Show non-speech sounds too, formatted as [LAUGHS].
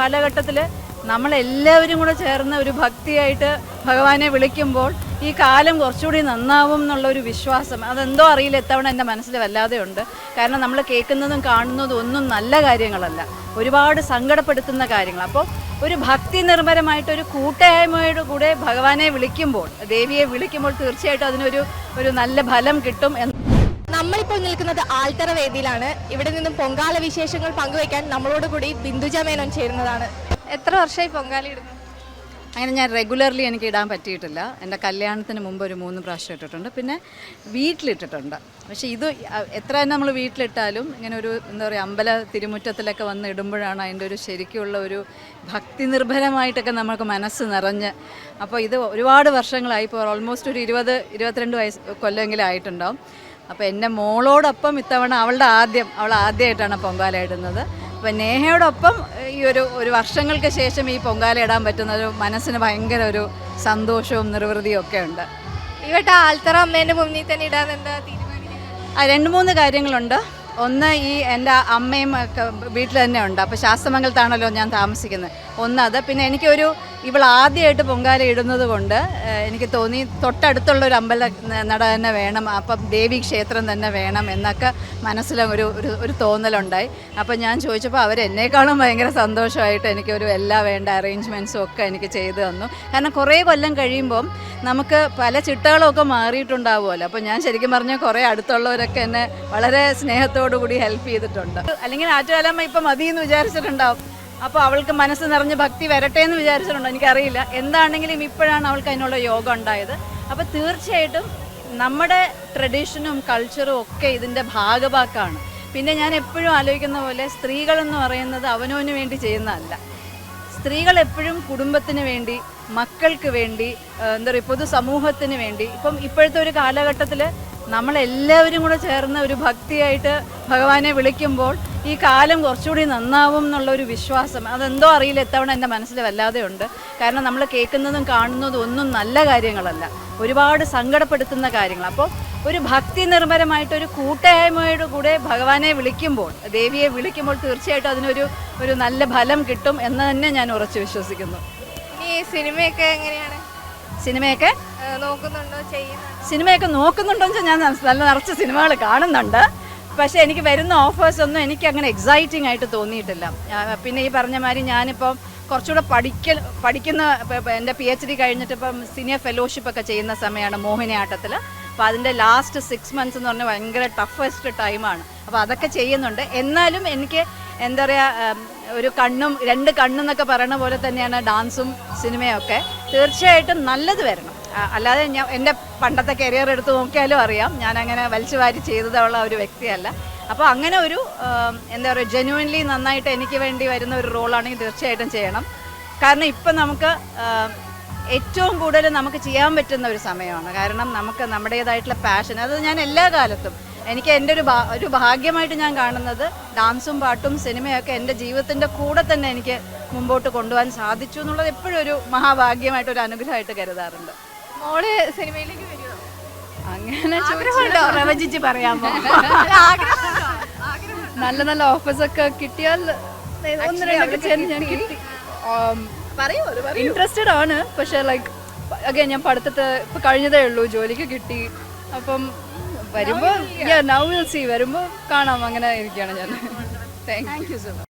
കാലഘട്ടത്തിൽ നമ്മളെല്ലാവരും കൂടെ ചേർന്ന് ഒരു ഭക്തിയായിട്ട് ഭഗവാനെ വിളിക്കുമ്പോൾ ഈ കാലം കുറച്ചുകൂടി നന്നാവും എന്നുള്ള ഒരു വിശ്വാസം. അതെന്തോ അറിയില്ല എത്തവണ എന്റെ മനസ്സിൽ വല്ലാതെ ഉണ്ട്. കാരണം നമ്മൾ കേൾക്കുന്നതും കാണുന്നതും ഒന്നും നല്ല കാര്യങ്ങളല്ല. ഒരുപാട് സങ്കടപ്പെടുത്തുന്ന കാര്യങ്ങൾ. അപ്പോൾ ഒരു ഭക്തി നിർഭരമായിട്ട് ഒരു കൂട്ടായ്മയുടെ കൂടെ ഭഗവാനെ വിളിക്കുമ്പോൾ ദേവിയെ വിളിക്കുമ്പോൾ തീർച്ചയായിട്ടും അതിനൊരു ഒരു നല്ല ഫലം കിട്ടും എന്ന് നമ്മളിപ്പോൾ നിൽക്കുന്നത് ആൽത്തറ വേദിയിലാണ്. ഇവിടെ നിന്നും പൊങ്കാല വിശേഷങ്ങൾ പങ്കുവയ്ക്കാൻ നമ്മളോട് കൂടി ബിന്ദുജ മേനോൻ ചേരുന്നതാണ്. എത്ര വർഷമായി പൊങ്കാല ഇടുന്നു? അങ്ങനെ ഞാൻ റെഗുലർലി എനിക്ക് ഇടാൻ പറ്റിയിട്ടില്ല. എന്റെ കല്യാണത്തിന് മുമ്പ് ഒരു മൂന്ന് പ്രാവശ്യം ഇട്ടിട്ടുണ്ട്. പിന്നെ വീട്ടിലിട്ടിട്ടുണ്ട്. പക്ഷേ ഇത് എത്ര തന്നെ നമ്മൾ വീട്ടിലിട്ടാലും ഇങ്ങനെ ഒരു എന്താ പറയുക അമ്പല തിരുമുറ്റത്തിലൊക്കെ വന്ന് ഇടുമ്പോഴാണ് അതിന്റെ ഒരു ശരിക്കുള്ള ഒരു ഭക്തി നിർഭരമായിട്ടൊക്കെ നമുക്ക് മനസ്സ് നിറഞ്ഞ്. അപ്പോൾ ഇത് ഒരുപാട് വർഷങ്ങളായി. ഇപ്പോൾ ഓൾമോസ്റ്റ് ഒരു ഇരുപത് ഇരുപത്തിരണ്ട് വയസ്സ് കൊല്ലമെങ്കിലും ആയിട്ടുണ്ടാവും. അപ്പോൾ എന്റെ മോളോടൊപ്പം ഇത്തവണ അവളുടെ ആദ്യം അവൾ ആദ്യമായിട്ടാണ് പൊങ്കാല ഇടുന്നത്. അപ്പം നേഹയോടൊപ്പം ഈ ഒരു ഒരു വർഷങ്ങൾക്ക് ശേഷം ഈ പൊങ്കാല ഇടാൻ പറ്റുന്ന ഒരു മനസ്സിന് ഭയങ്കര ഒരു സന്തോഷവും നിർവൃതിയും ഒക്കെ ഉണ്ട്. ഇവിടെ ആൽത്തറ അമ്മേന്റെ മുന്നിൽ തന്നെ ഇടാൻ എന്താ ആ രണ്ട് മൂന്ന് കാര്യങ്ങളുണ്ട്. ഒന്ന് ഈ എന്റെ അമ്മയും ഒക്കെ വീട്ടിൽ തന്നെ ഉണ്ട്. അപ്പോൾ ശാസ്ത്രമംഗലത്താണല്ലോ ഞാൻ താമസിക്കുന്നത്. ഒന്ന് അത് പിന്നെ എനിക്കൊരു ഇവൾ ആദ്യമായിട്ട് പൊങ്കാല ഇടുന്നത് കൊണ്ട് എനിക്ക് തോന്നി തൊട്ടടുത്തുള്ള ഒരു അമ്പല നട തന്നെ വേണം അപ്പം ദേവി ക്ഷേത്രം തന്നെ വേണം എന്നൊക്കെ മനസ്സിലൊരു ഒരു ഒരു തോന്നലുണ്ടായി. അപ്പം ഞാൻ ചോദിച്ചപ്പോൾ അവരെന്നേക്കാളും ഭയങ്കര സന്തോഷമായിട്ട് എനിക്കൊരു എല്ലാ വേണ്ട അറേഞ്ച്മെന്റ്സും ഒക്കെ എനിക്ക് ചെയ്തു തന്നു. കാരണം കുറേ കൊല്ലം കഴിയുമ്പം നമുക്ക് പല ചിട്ടകളൊക്കെ മാറിയിട്ടുണ്ടാവുമല്ലോ. അപ്പോൾ ഞാൻ ശരിക്കും പറഞ്ഞാൽ കുറേ അടുത്തുള്ളവരൊക്കെ എന്നെ വളരെ സ്നേഹത്തോടു കൂടി ഹെൽപ്പ് ചെയ്തിട്ടുണ്ട്. അല്ലെങ്കിൽ ആറ്റുകാലമ്മ ഇപ്പം മതി എന്ന് വിചാരിച്ചിട്ടുണ്ടാവും. അപ്പോൾ അവൾക്ക് മനസ്സ് നിറഞ്ഞ് ഭക്തി വരട്ടെ എന്ന് വിചാരിച്ചിട്ടുണ്ടോ? എനിക്കറിയില്ല. എന്താണെങ്കിലും ഇപ്പോഴാണ് അവൾക്ക് അതിനുള്ള യോഗം ഉണ്ടായത്. അപ്പോൾ തീർച്ചയായിട്ടും നമ്മുടെ ട്രഡീഷനും കൾച്ചറും ഒക്കെ ഇതിന്റെ ഭാഗഭാക്കാണ് പിന്നെ ഞാൻ എപ്പോഴും ആലോചിക്കുന്ന പോലെ സ്ത്രീകളെന്ന് പറയുന്നത് അവനവന് വേണ്ടി ചെയ്യുന്നതല്ല. സ്ത്രീകൾ എപ്പോഴും കുടുംബത്തിന് വേണ്ടി മക്കൾക്ക് വേണ്ടി എന്താ പറയുക പൊതുസമൂഹത്തിന് വേണ്ടി. ഇപ്പം ഇപ്പോഴത്തെ ഒരു കാലഘട്ടത്തിൽ നമ്മളെല്ലാവരും കൂടെ ചേർന്ന് ഒരു ഭക്തിയായിട്ട് ഭഗവാനെ വിളിക്കുമ്പോൾ ഈ കാലം കുറച്ചുകൂടി നന്നാവും എന്നുള്ള ഒരു വിശ്വാസം. അതെന്തോ അറിയില്ല എത്തവണ എന്റെ മനസ്സിൽ വല്ലാതെ ഉണ്ട്. കാരണം നമ്മൾ കേൾക്കുന്നതും കാണുന്നതും ഒന്നും നല്ല കാര്യങ്ങളല്ല. ഒരുപാട് സങ്കടപ്പെടുത്തുന്ന കാര്യങ്ങൾ. അപ്പോൾ ഒരു ഭക്തി നിർഭരമായിട്ട് ഒരു കൂട്ടായ്മയുടെ കൂടെ ഭഗവാനെ വിളിക്കുമ്പോൾ ദേവിയെ വിളിക്കുമ്പോൾ തീർച്ചയായിട്ടും അതിനൊരു ഒരു നല്ല ഫലം കിട്ടും എന്ന് തന്നെ ഞാൻ ഉറച്ചു വിശ്വസിക്കുന്നു. ഈ സിനിമയൊക്കെ എങ്ങനെയാണ്? സിനിമയൊക്കെ സിനിമയൊക്കെ നോക്കുന്നുണ്ടോ എന്ന് ഞാൻ നല്ല നിറച്ച് സിനിമകൾ കാണുന്നുണ്ട്. പക്ഷേ എനിക്ക് വരുന്ന ഓഫേഴ്സ് ഒന്നും എനിക്ക് അങ്ങനെ എക്സൈറ്റിംഗ് ആയിട്ട് തോന്നിയിട്ടില്ല. പിന്നെ ഈ പറഞ്ഞ മാതിരി ഞാനിപ്പം കുറച്ചുകൂടെ പഠിക്കൽ പഠിക്കുന്ന എന്റെ പി എച്ച് ഡി കഴിഞ്ഞിട്ട് ഇപ്പം സീനിയർ ഫെലോഷിപ്പ് ഒക്കെ ചെയ്യുന്ന സമയമാണ് മോഹിനിയാട്ടത്തിൽ അപ്പോൾ അതിന്റെ ലാസ്റ്റ് സിക്സ് മന്ത്സ് എന്ന് പറഞ്ഞാൽ ഭയങ്കര ടഫസ്റ്റ് ടൈമാണ് അപ്പോൾ അതൊക്കെ ചെയ്യുന്നുണ്ട്. എന്നാലും എനിക്ക് എന്താ പറയുക ഒരു കണ്ണും രണ്ട് കണ്ണെന്നൊക്കെ പറയുന്ന പോലെ തന്നെയാണ് ഡാൻസും സിനിമയൊക്കെ. തീർച്ചയായിട്ടും നല്ലത് വരണം. അല്ലാതെ ഞാൻ എന്റെ പണ്ടത്തെ കരിയർ എടുത്ത് നോക്കിയാലും അറിയാം. ഞാൻ അങ്ങനെ വലിച്ചു വാരി ചെയ്തതുള്ള ഒരു വ്യക്തിയല്ല. അപ്പോൾ അങ്ങനെ ഒരു എന്താ പറയുക ജെന്യുവൻലി നന്നായിട്ട് എനിക്ക് വേണ്ടി വരുന്ന ഒരു റോളാണെങ്കിൽ തീർച്ചയായിട്ടും ചെയ്യണം. കാരണം ഇപ്പം നമുക്ക് ഏറ്റവും കൂടുതൽ നമുക്ക് ചെയ്യാൻ പറ്റുന്ന ഒരു സമയമാണ്. കാരണം നമുക്ക് നമ്മുടേതായിട്ടുള്ള പാഷൻ അത് ഞാൻ എല്ലാ കാലത്തും എനിക്ക് എന്റെ ഒരു ഒരു ഭാഗ്യമായിട്ട് ഞാൻ കാണുന്നത് ഡാൻസും പാട്ടും സിനിമയൊക്കെ എന്റെ ജീവിതത്തിന്റെ കൂടെ തന്നെ എനിക്ക് മുമ്പോട്ട് കൊണ്ടുപോകാൻ സാധിച്ചു എന്നുള്ളത് എപ്പോഴും ഒരു മഹാഭാഗ്യമായിട്ട് ഒരു അനുഗ്രഹമായിട്ട് കരുതാറുണ്ട്. മോൾ സിനിമയിലേക്ക് വരുമോ അങ്ങനെ ആഗ്രഹമുണ്ടോ? പ്രവചിച്ച് പറയാമോ? [LAUGHS] നല്ല നല്ല ഓഫേഴ്സ് ഒക്കെ കിട്ടിയാൽ ഒന്ന് രണ്ടൊക്കെ ചേർന്ന് ഞാൻ കിട്ടി. ഇൻട്രസ്റ്റഡ് ആണ്. പക്ഷെ ലൈക്ക് അഗൈൻ ഞാൻ പഠിത്തത്തെ ഇപ്പൊ കഴിഞ്ഞതേ ഉള്ളൂ. ജോലിക്ക് കിട്ടി. അപ്പം വരുമ്പോ നൗ വിൽ സി വരുമ്പോ കാണാം. അങ്ങനെ ഇരിക്കുകയാണ് ഞാൻ. Thank you thank you so much